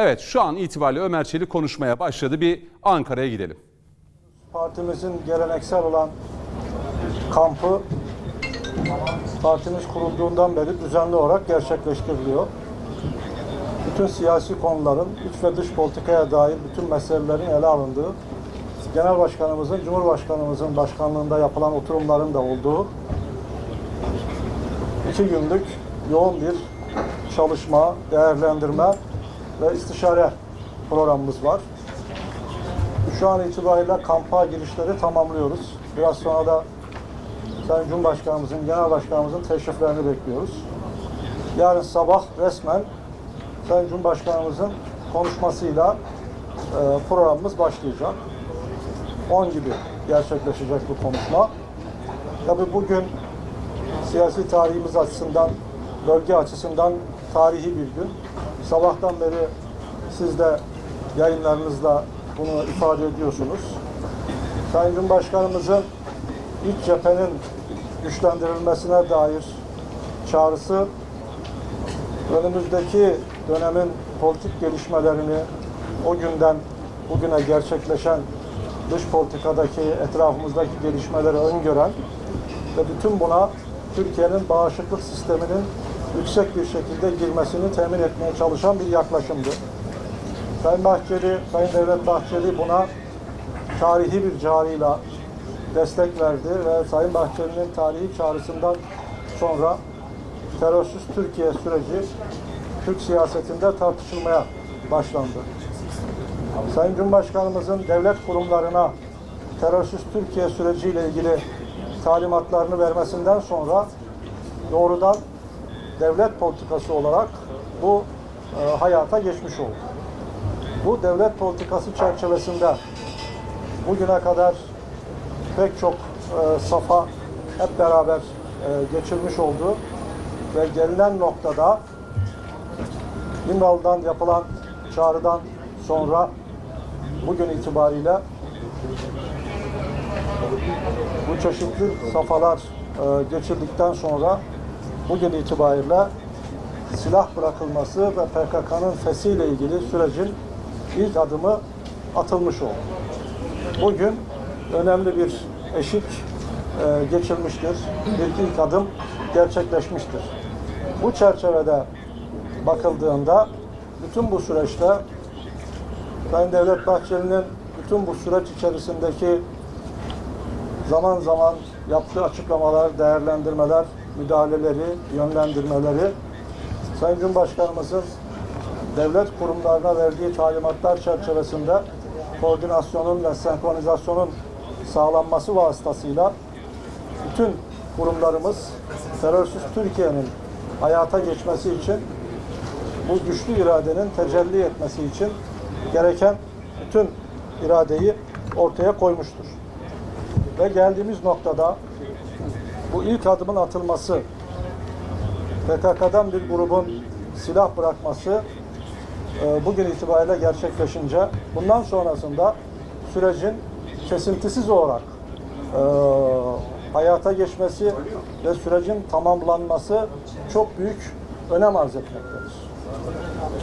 Evet şu an itibariyle Ömer Çelik konuşmaya başladı. Bir Ankara'ya gidelim. Partimizin geleneksel olan kampı partimiz kurulduğundan beri düzenli olarak gerçekleştiriliyor. Bütün siyasi konuların iç ve dış politikaya dair bütün meselelerin ele alındığı, Genel Başkanımızın, Cumhurbaşkanımızın başkanlığında yapılan oturumların da olduğu iki günlük yoğun bir çalışma, değerlendirme ve istişare programımız var. Şu an itibariyle kampa girişleri tamamlıyoruz. Biraz sonra da Sayın Cumhurbaşkanımızın, Genel Başkanımızın teşriflerini bekliyoruz. Yarın sabah resmen Sayın Cumhurbaşkanımızın konuşmasıyla e, programımız başlayacak. 10 gibi gerçekleşecek bu konuşma. Tabii bugün siyasi tarihimiz açısından, bölge açısından tarihi bir gün. Sabahtan beri siz de yayınlarınızla bunu ifade ediyorsunuz. Sayın Cumhurbaşkanımızın iç cephenin güçlendirilmesine dair çağrısı önümüzdeki dönemin politik gelişmelerini o günden bugüne gerçekleşen dış politikadaki etrafımızdaki gelişmeleri öngören ve bütün buna Türkiye'nin bağışıklık sisteminin yüksek bir şekilde girmesini temin etmeye çalışan bir yaklaşımdı. Sayın Bahçeli, Sayın Devlet Bahçeli buna tarihi bir çağrıyla destek verdi ve Sayın Bahçeli'nin tarihi çağrısından sonra terörsüz Türkiye süreci Türk siyasetinde tartışılmaya başlandı. Sayın Cumhurbaşkanımızın devlet kurumlarına terörsüz Türkiye süreciyle ilgili talimatlarını vermesinden sonra doğrudan devlet politikası olarak bu e, hayata geçmiş oldu. Bu devlet politikası çerçevesinde bugüne kadar pek çok e, safa hep beraber e, geçilmiş oldu ve gelinen noktada İmralı'dan yapılan çağrıdan sonra bugün itibariyle bu çeşitli safhalar e, geçildikten sonra bugün itibariyle silah bırakılması ve PKK'nın fesiyle ilgili sürecin ilk adımı atılmış oldu. Bugün önemli bir eşik e, geçilmiştir. Bir ilk adım gerçekleşmiştir. Bu çerçevede bakıldığında bütün bu süreçte Sayın Devlet Bahçeli'nin bütün bu süreç içerisindeki zaman zaman yaptığı açıklamalar, değerlendirmeler, müdahaleleri, yönlendirmeleri Sayın Cumhurbaşkanımızın devlet kurumlarına verdiği talimatlar çerçevesinde koordinasyonun ve senkronizasyonun sağlanması vasıtasıyla bütün kurumlarımız terörsüz Türkiye'nin hayata geçmesi için bu güçlü iradenin tecelli etmesi için gereken bütün iradeyi ortaya koymuştur. Ve geldiğimiz noktada bu ilk adımın atılması, PKK'dan bir grubun silah bırakması e, bugün itibariyle gerçekleşince bundan sonrasında sürecin kesintisiz olarak e, hayata geçmesi ve sürecin tamamlanması çok büyük önem arz etmektedir.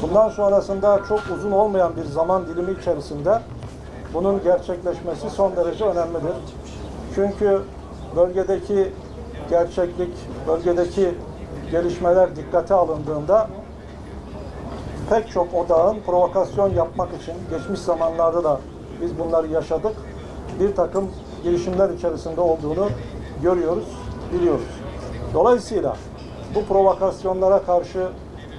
Bundan sonrasında çok uzun olmayan bir zaman dilimi içerisinde bunun gerçekleşmesi son derece önemlidir. Çünkü bölgedeki gerçeklik, bölgedeki gelişmeler dikkate alındığında pek çok odağın provokasyon yapmak için geçmiş zamanlarda da biz bunları yaşadık. Bir takım girişimler içerisinde olduğunu görüyoruz, biliyoruz. Dolayısıyla bu provokasyonlara karşı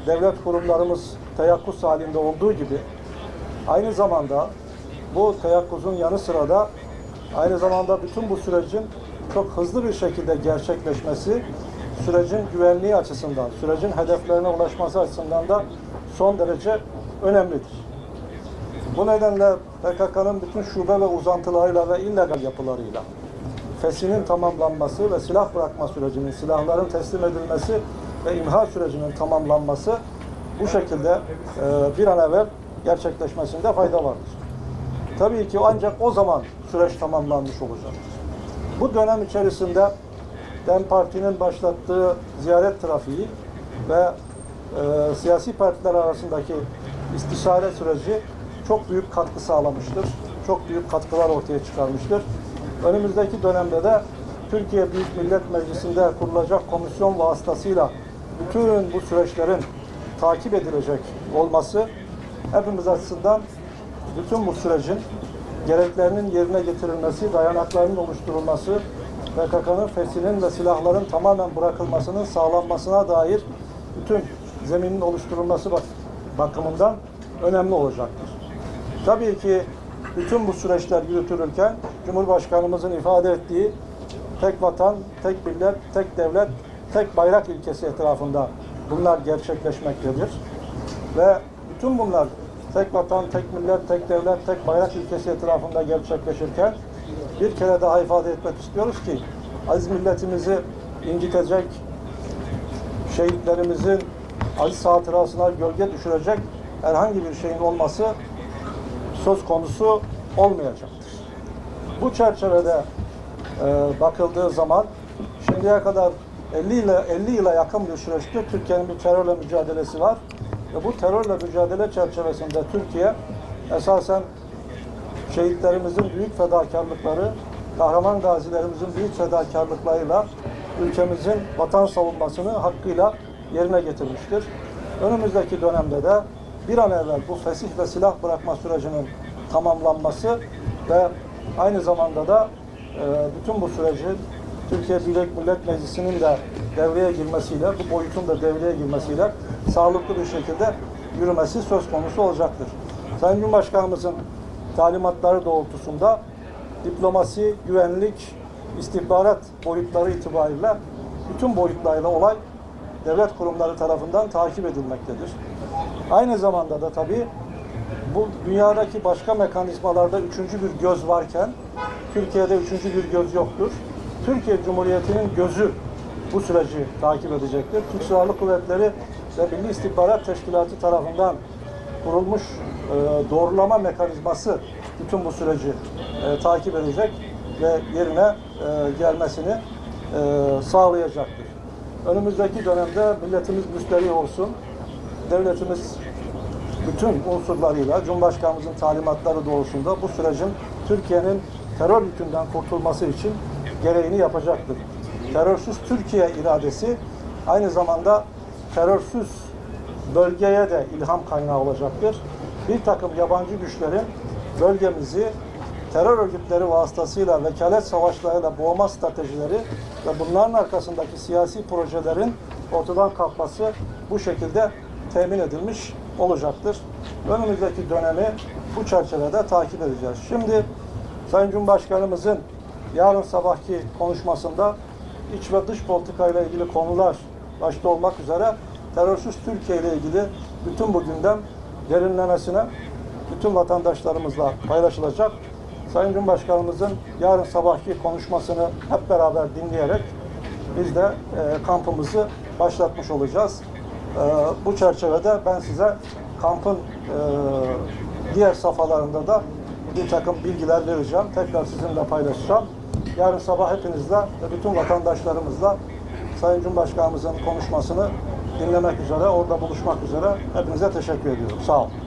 devlet kurumlarımız teyakkuz halinde olduğu gibi aynı zamanda bu teyakkuzun yanı sıra da aynı zamanda bütün bu sürecin çok hızlı bir şekilde gerçekleşmesi sürecin güvenliği açısından, sürecin hedeflerine ulaşması açısından da son derece önemlidir. Bu nedenle PKK'nın bütün şube ve uzantılarıyla ve illegal yapılarıyla fesinin tamamlanması ve silah bırakma sürecinin, silahların teslim edilmesi ve imha sürecinin tamamlanması bu şekilde e, bir an evvel gerçekleşmesinde fayda vardır. Tabii ki ancak o zaman süreç tamamlanmış olacak. Bu dönem içerisinde DEM Parti'nin başlattığı ziyaret trafiği ve e, siyasi partiler arasındaki istişare süreci çok büyük katkı sağlamıştır. Çok büyük katkılar ortaya çıkarmıştır. Önümüzdeki dönemde de Türkiye Büyük Millet Meclisi'nde kurulacak komisyon vasıtasıyla bütün bu süreçlerin takip edilecek olması hepimiz açısından bütün bu sürecin gereklerinin yerine getirilmesi, dayanaklarının oluşturulması, PKK'nın fesinin ve silahların tamamen bırakılmasının sağlanmasına dair bütün zeminin oluşturulması bak- bakımından önemli olacaktır. Tabii ki bütün bu süreçler yürütülürken Cumhurbaşkanımızın ifade ettiği tek vatan, tek millet, tek devlet, tek bayrak ilkesi etrafında bunlar gerçekleşmektedir. Ve bütün bunlar tek vatan, tek millet, tek devlet, tek bayrak ilkesi etrafında gerçekleşirken bir kere daha ifade etmek istiyoruz ki aziz milletimizi incitecek, şehitlerimizin aziz hatırasına gölge düşürecek herhangi bir şeyin olması söz konusu olmayacaktır. Bu çerçevede e, bakıldığı zaman şimdiye kadar 50 ile 50 yıla yakın bir süreçte Türkiye'nin bir terörle mücadelesi var. Ve bu terörle mücadele çerçevesinde Türkiye esasen şehitlerimizin büyük fedakarlıkları, kahraman gazilerimizin büyük fedakarlıklarıyla ülkemizin vatan savunmasını hakkıyla yerine getirmiştir. Önümüzdeki dönemde de bir an evvel bu fesih ve silah bırakma sürecinin tamamlanması ve aynı zamanda da e, bütün bu süreci Türkiye Büyük Millet Meclisi'nin de devreye girmesiyle, bu boyutun da devreye girmesiyle sağlıklı bir şekilde yürümesi söz konusu olacaktır. Sayın Cumhurbaşkanımızın talimatları doğrultusunda diplomasi, güvenlik, istihbarat boyutları itibariyle bütün boyutlarıyla olay devlet kurumları tarafından takip edilmektedir. Aynı zamanda da tabii bu dünyadaki başka mekanizmalarda üçüncü bir göz varken Türkiye'de üçüncü bir göz yoktur. Türkiye Cumhuriyeti'nin gözü bu süreci takip edecektir. Türk Silahlı Kuvvetleri ve Milli İstihbarat Teşkilatı tarafından kurulmuş e, doğrulama mekanizması bütün bu süreci e, takip edecek ve yerine e, gelmesini e, sağlayacaktır. Önümüzdeki dönemde milletimiz müsterih olsun, devletimiz bütün unsurlarıyla Cumhurbaşkanımızın talimatları doğrusunda bu sürecin Türkiye'nin terör yükünden kurtulması için gereğini yapacaktır. Terörsüz Türkiye iradesi aynı zamanda terörsüz bölgeye de ilham kaynağı olacaktır. Bir takım yabancı güçlerin bölgemizi terör örgütleri vasıtasıyla vekalet savaşlarıyla boğma stratejileri ve bunların arkasındaki siyasi projelerin ortadan kalkması bu şekilde temin edilmiş olacaktır. Önümüzdeki dönemi bu çerçevede takip edeceğiz. Şimdi Sayın Cumhurbaşkanımızın yarın sabahki konuşmasında iç ve dış politika ile ilgili konular başta olmak üzere terörsüz Türkiye ile ilgili bütün bu gündem derinlemesine bütün vatandaşlarımızla paylaşılacak. Sayın Cumhurbaşkanımızın yarın sabahki konuşmasını hep beraber dinleyerek biz de e, kampımızı başlatmış olacağız. E, bu çerçevede ben size kampın e, diğer safhalarında da bir takım bilgiler vereceğim. Tekrar sizinle paylaşacağım. Yarın sabah hepinizle ve bütün vatandaşlarımızla Sayın Cumhurbaşkanımızın konuşmasını dinlemek üzere, orada buluşmak üzere hepinize teşekkür ediyorum. Sağ olun.